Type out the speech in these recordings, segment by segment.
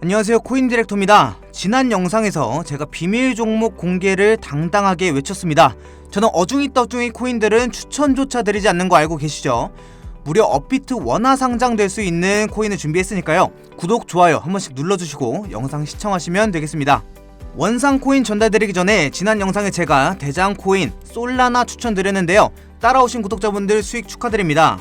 안녕하세요 코인 디렉터입니다. 지난 영상에서 제가 비밀 종목 공개를 당당하게 외쳤습니다. 저는 어중이 떠중이 코인들은 추천조차 드리지 않는 거 알고 계시죠? 무려 업비트 원화 상장될 수 있는 코인을 준비했으니까요. 구독, 좋아요 한 번씩 눌러주시고 영상 시청하시면 되겠습니다. 원상 코인 전달드리기 전에 지난 영상에 제가 대장 코인 솔라나 추천드렸는데요. 따라오신 구독자분들 수익 축하드립니다.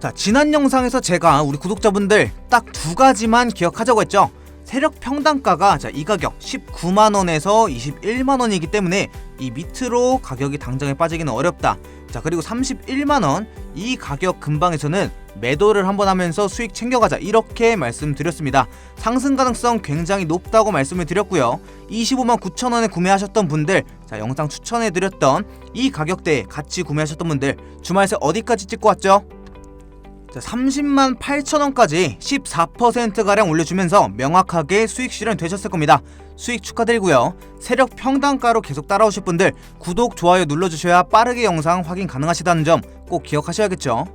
자, 지난 영상에서 제가 우리 구독자분들 딱 두 가지만 기억하자고 했죠. 세력 평단가가 자, 이 가격 19만 원에서 21만 원이기 때문에 이 밑으로 가격이 당장에 빠지기는 어렵다. 자, 그리고 31만 원 이 가격 근방에서는 매도를 한번 하면서 수익 챙겨가자 이렇게 말씀드렸습니다. 상승 가능성 굉장히 높다고 말씀을 드렸고요. 25만 9천 원에 구매하셨던 분들, 자 영상 추천해드렸던 이 가격대에 같이 구매하셨던 분들 주말 새 어디까지 찍고 왔죠? 자, 30만 8천 원까지 14%가량 올려주면서 명확하게 수익 실현 되셨을 겁니다. 수익 축하드리고요. 세력 평단가로 계속 따라오실 분들 구독, 좋아요 눌러주셔야 빠르게 영상 확인 가능하시다는 점 꼭 기억하셔야겠죠.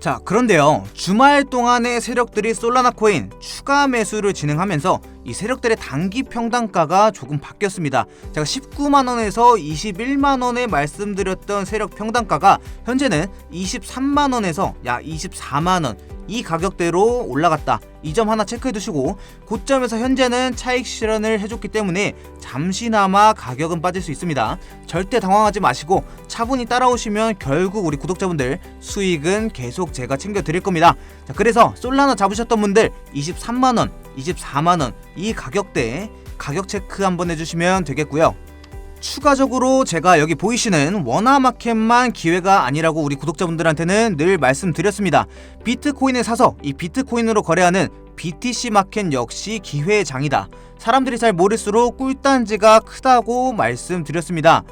자, 그런데요. 주말 동안의 세력들이 솔라나 코인 추가 매수를 진행하면서 이 세력들의 단기 평단가가 조금 바뀌었습니다. 제가 19만 원에서 21만 원에 말씀드렸던 세력 평단가가 현재는 23만 원에서 약 24만 원. 이 가격대로 올라갔다. 이 점 하나 체크해 두시고 고점에서 현재는 차익 실현을 해줬기 때문에 잠시나마 가격은 빠질 수 있습니다. 절대 당황하지 마시고 차분히 따라오시면 결국 우리 구독자분들 수익은 계속 제가 챙겨 드릴 겁니다. 자, 그래서 솔라나 잡으셨던 분들 23만 원, 24만 원 이 가격대 가격 체크 한번 해주시면 되겠고요. 추가적으로 제가 여기 보이시는 원화 마켓만 기회가 아니라고 우리 구독자분들한테는 늘 말씀드렸습니다. 비트코인을 사서 이 비트코인으로 거래하는 BTC 마켓 역시 기회의 장이다. 사람들이 잘 모를수록 꿀단지가 크다고 말씀드렸습니다.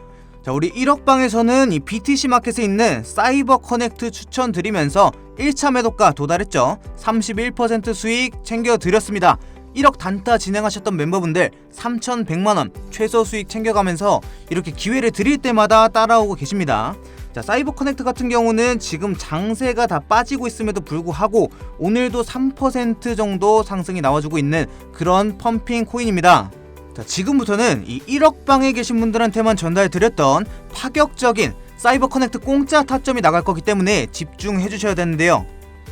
자, 우리 1억방에서는 이 BTC 마켓에 있는 사이버 커넥트 추천드리면서 1차 매도가 도달했죠. 31% 수익 챙겨드렸습니다. 1억 단타 진행하셨던 멤버분들 3,100만원 최소 수익 챙겨가면서 이렇게 기회를 드릴 때마다 따라오고 계십니다. 자, 사이버 커넥트 같은 경우는 지금 장세가 다 빠지고 있음에도 불구하고 오늘도 3% 정도 상승이 나와주고 있는 그런 펌핑 코인입니다. 자, 지금부터는 이 1억 방에 계신 분들한테만 전달드렸던 파격적인 사이버 커넥트 공짜 타점이 나갈 거기 때문에 집중해 주셔야 되는데요.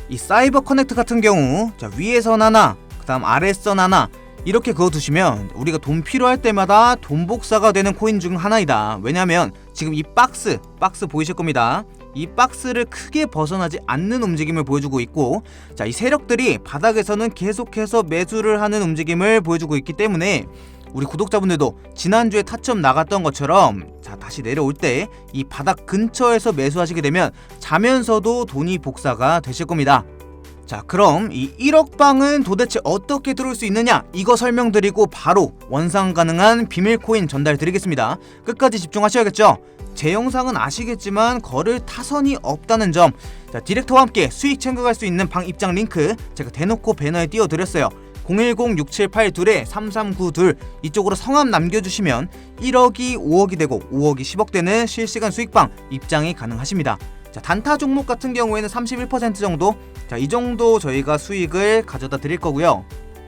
이 사이버 커넥트 같은 경우 자, 위에선 하나, 그다음 아래선 하나 이렇게 그어 두시면 우리가 돈 필요할 때마다 돈 복사가 되는 코인 중 하나이다. 왜냐면 지금 이 박스, 박스 보이실 겁니다. 이 박스를 크게 벗어나지 않는 움직임을 보여주고 있고 자, 이 세력들이 바닥에서는 계속해서 매수를 하는 움직임을 보여주고 있기 때문에 우리 구독자분들도 지난주에 타점 나갔던 것처럼 자 다시 내려올 때 이 바닥 근처에서 매수하시게 되면 자면서도 돈이 복사가 되실 겁니다. 자 그럼 이 1억 방은 도대체 어떻게 들어올 수 있느냐 이거 설명드리고 바로 원상 가능한 비밀 코인 전달 드리겠습니다. 끝까지 집중하셔야겠죠. 제 영상은 아시겠지만 걸을 타선이 없다는 점. 자 디렉터와 함께 수익 챙겨갈 수 있는 방 입장 링크 제가 대놓고 배너에 띄워드렸어요. 010-6782-3392 이쪽으로 성함 남겨주시면 1억이 5억이 되고 5억이 10억 되는 실시간 수익방 입장이 가능하십니다. 자, 단타 종목 같은 경우에는 31% 정도 자, 이 정도 저희가 수익을 가져다 드릴 거고요.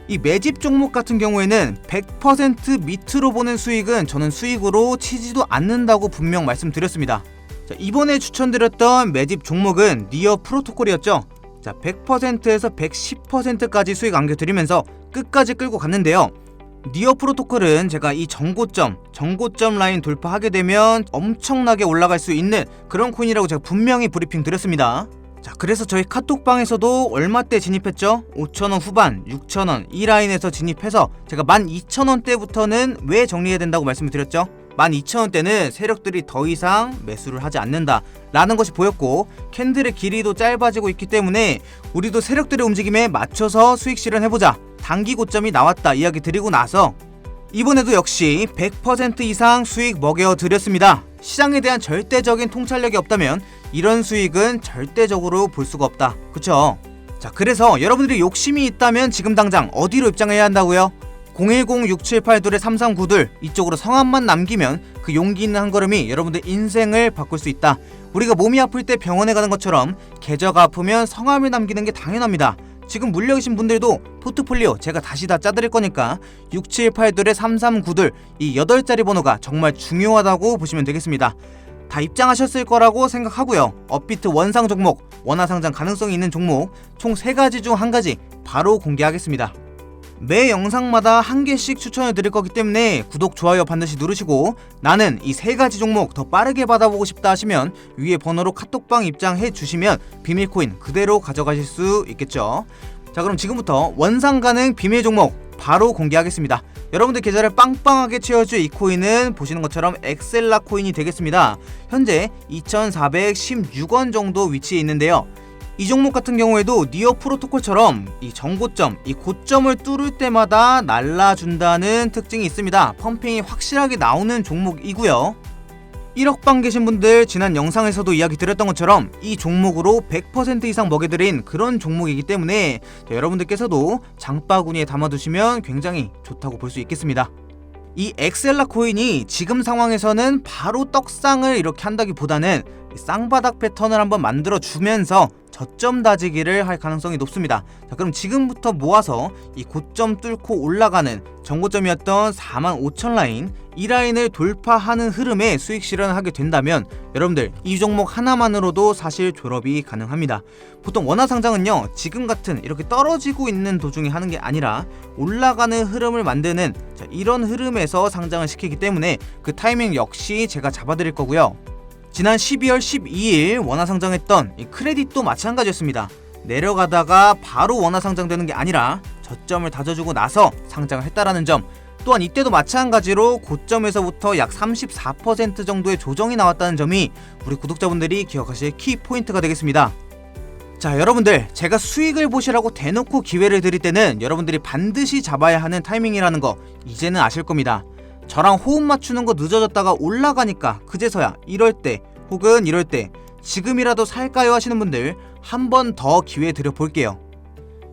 이 매집 종목 같은 경우에는 100% 밑으로 보는 수익은 저는 수익으로 치지도 않는다고 분명 말씀드렸습니다. 자, 이번에 추천드렸던 매집 종목은 니어 프로토콜이었죠. 자, 100%에서 110%까지 수익 안겨드리면서 끝까지 끌고 갔는데요. 니어 프로토콜은 제가 이 정고점, 정고점 라인 돌파하게 되면 엄청나게 올라갈 수 있는 그런 코인이라고 제가 분명히 브리핑 드렸습니다. 자, 그래서 저희 카톡방에서도 얼마 때 진입했죠? 5천원 후반, 6천원 이 라인에서 진입해서 제가 12,000원대부터는 왜 정리해야 된다고 말씀을 드렸죠? 12,000원대는 세력들이 더 이상 매수를 하지 않는다 라는 것이 보였고 캔들의 길이도 짧아지고 있기 때문에 우리도 세력들의 움직임에 맞춰서 수익 실현해보자 단기 고점이 나왔다 이야기 드리고 나서 이번에도 역시 100% 이상 수익 먹여드렸습니다 시장에 대한 절대적인 통찰력이 없다면 이런 수익은 절대적으로 볼 수가 없다 그쵸? 자 그래서 여러분들이 욕심이 있다면 지금 당장 어디로 입장해야 한다고요? 010-6782-3392 이쪽으로 성함만 남기면 그 용기 있는 한 걸음이 여러분들 인생을 바꿀 수 있다. 우리가 몸이 아플 때 병원에 가는 것처럼 계좌가 아프면 성함을 남기는 게 당연합니다. 지금 물려 계신 분들도 포트폴리오 제가 다시 다 짜드릴 거니까 6782에 339둘 이 8자리 번호가 정말 중요하다고 보시면 되겠습니다. 다 입장하셨을 거라고 생각하고요. 업비트 원상 종목, 원화 상장 가능성이 있는 종목 총 3가지 중 한 가지 바로 공개하겠습니다. 매 영상마다 한 개씩 추천을 드릴 거기 때문에 구독, 좋아요 반드시 누르시고 나는 이 세 가지 종목 더 빠르게 받아보고 싶다 하시면 위에 번호로 카톡방 입장해 주시면 비밀 코인 그대로 가져가실 수 있겠죠. 자, 그럼 지금부터 원상 가능 비밀 종목 바로 공개하겠습니다. 여러분들 계좌를 빵빵하게 채워줄 이 코인은 보시는 것처럼 엑셀라 코인이 되겠습니다. 현재 2,416원 정도 위치해 있는데요. 이 종목 같은 경우에도 니어 프로토콜처럼 이 정고점, 이 고점을 뚫을 때마다 날라준다는 특징이 있습니다. 펌핑이 확실하게 나오는 종목이고요. 1억 방 계신 분들 지난 영상에서도 이야기 드렸던 것처럼 이 종목으로 100% 이상 먹여드린 그런 종목이기 때문에 자, 여러분들께서도 장바구니에 담아두시면 굉장히 좋다고 볼 수 있겠습니다. 이 엑셀라 코인이 지금 상황에서는 바로 떡상을 이렇게 한다기보다는 이 쌍바닥 패턴을 한번 만들어 주면서 저점 다지기를 할 가능성이 높습니다. 자, 그럼 지금부터 모아서 이 고점 뚫고 올라가는 정고점이었던 45,000 라인 이 라인을 돌파하는 흐름에 수익 실현을 하게 된다면 여러분들 이 종목 하나만으로도 사실 졸업이 가능합니다. 보통 원화 상장은요 지금 같은 이렇게 떨어지고 있는 도중에 하는 게 아니라 올라가는 흐름을 만드는 자, 이런 흐름에서 상장을 시키기 때문에 그 타이밍 역시 제가 잡아드릴 거고요. 지난 12월 12일 원화 상장했던 이 크레딧도 마찬가지였습니다. 내려가다가 바로 원화 상장되는 게 아니라 저점을 다져주고 나서 상장을 했다라는 점 또한 이때도 마찬가지로 고점에서부터 약 34% 정도의 조정이 나왔다는 점이 우리 구독자분들이 기억하실 키 포인트가 되겠습니다. 자, 여러분들, 제가 수익을 보시라고 대놓고 기회를 드릴 때는 여러분들이 반드시 잡아야 하는 타이밍이라는 거 이제는 아실 겁니다. 저랑 호흡 맞추는 거 늦어졌다가 올라가니까 그제서야 이럴 때 혹은 이럴 때 지금이라도 살까요 하시는 분들 한 번 더 기회 드려 볼게요.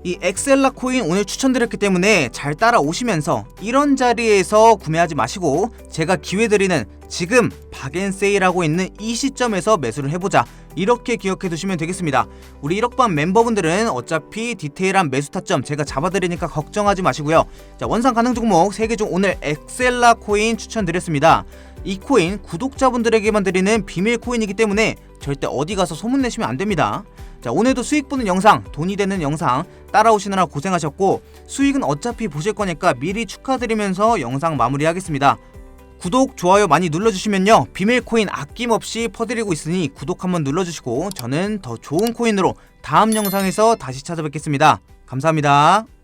이 엑셀라 코인 오늘 추천드렸기 때문에 잘 따라오시면서 이런 자리에서 구매하지 마시고 제가 기회 드리는 지금 박앤세일하고 있는 이 시점에서 매수를 해보자. 이렇게 기억해 두시면 되겠습니다. 우리 1억반 멤버분들은 어차피 디테일한 매수 타점 제가 잡아드리니까 걱정하지 마시고요. 자 원상 가능 종목 3개 중 오늘 엑셀라 코인 추천드렸습니다. 이 코인 구독자분들에게만 드리는 비밀 코인이기 때문에 절대 어디 가서 소문내시면 안됩니다 자 오늘도 수익 보는 영상 돈이 되는 영상 따라오시느라 고생하셨고 수익은 어차피 보실 거니까 미리 축하드리면서 영상 마무리하겠습니다. 구독, 좋아요 많이 눌러주시면요. 비밀 코인 아낌없이 퍼드리고 있으니 구독 한번 눌러주시고 저는 더 좋은 코인으로 다음 영상에서 다시 찾아뵙겠습니다. 감사합니다